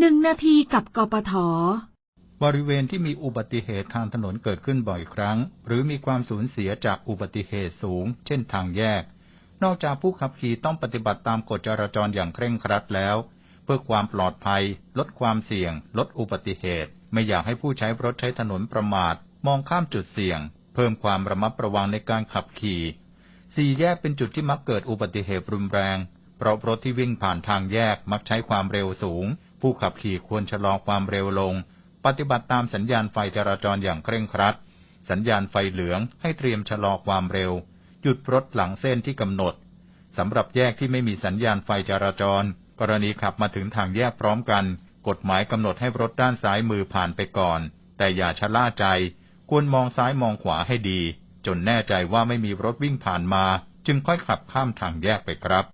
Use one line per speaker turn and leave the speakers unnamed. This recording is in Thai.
หนึ่งนาทีกับกปท
บริเวณที่มีอุบัติเหตุทางถนนเกิดขึ้นบ่อยครั้ง หรือมีความสูญเสียจากอุบัติเหตุสูง เช่นทางแยก นอกจากผู้ขับขี่ต้องปฏิบัติตามกฎจราจรอย่างเคร่งครัดแล้ว เพื่อความปลอดภัย ลดความเสี่ยง ลดอุบัติเหตุ ไม่อยากให้ผู้ใช้รถใช้ถนนประมาท มองข้ามจุดเสี่ยง เพิ่มความระมัดระวังในการขับขี่สี่แยกเป็นจุดที่มักเกิดอุบัติเหตุรุนแรง เพราะรถที่วิ่งผ่านทางแยกมักใช้ความเร็วสูง ผู้ขับขี่ควรชะลอความเร็วลง ปฏิบัติตามสัญญาณไฟจราจรอย่างเคร่งครัด สัญญาณไฟเหลืองให้เตรียมชะลอความเร็ว หยุดรถหลังเส้นที่กำหนดสำหรับแยกที่ไม่มีสัญญาณไฟจราจร กรณีขับมาถึงทางแยกพร้อมกัน กฎหมายกำหนดให้รถด้านซ้ายมือผ่านไปก่อน แต่อย่าชะล่าใจ ควรมองซ้ายมองขวาให้ดี จนแน่ใจว่าไม่มีรถวิ่งผ่านมา จึงค่อยขับข้ามทางแยกไปครับ